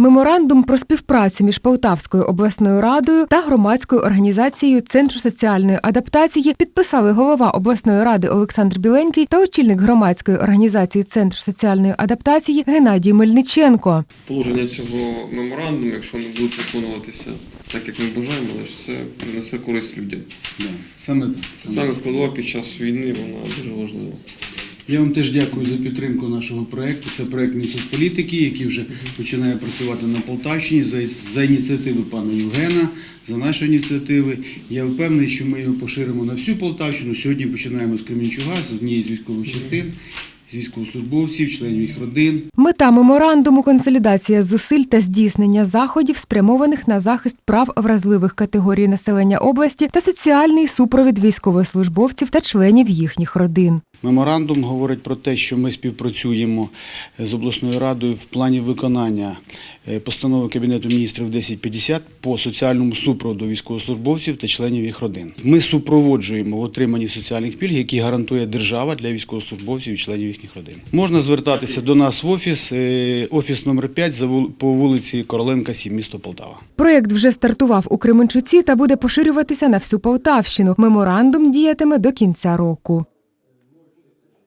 Меморандум про співпрацю між Полтавською обласною радою та громадською організацією Центру соціальної адаптації підписали голова обласної ради Олександр Біленький та очільник громадської організації Центр соціальної адаптації Геннадій Мельниченко. Положення цього меморандуму, якщо вони будуть виконуватися так, як ми бажаємо, значить це принесе користь людям. Саме. Соціальна складова під час війни вона дуже важлива. Я вам теж дякую за підтримку нашого проєкту. Це проєкт Мінсоцполітики, який вже починає працювати на Полтавщині за, за ініціативи пана Євгена, за наші ініціативи. Я впевнений, що ми його поширимо на всю Полтавщину. Сьогодні починаємо з Кремінчуга, з однієї з військових частин, з військовослужбовців, членів їх родин. Мета меморандуму консолідація зусиль та здійснення заходів, спрямованих на захист прав вразливих категорій населення області та соціальний супровід військовослужбовців та членів їхніх родин. Меморандум говорить про те, що ми співпрацюємо з обласною радою в плані виконання постанови Кабінету міністрів 1050 по соціальному супроводу військовослужбовців та членів їх родин. Ми супроводжуємо в отриманні соціальних пільг, які гарантує держава для військовослужбовців і членів їхніх родин. Можна звертатися до нас в офіс, е, офіс номер 5 по вулиці Короленка, 7, місто Полтава. Проєкт вже стартував у Кременчуці та буде поширюватися на всю Полтавщину. Меморандум діятиме до кінця року.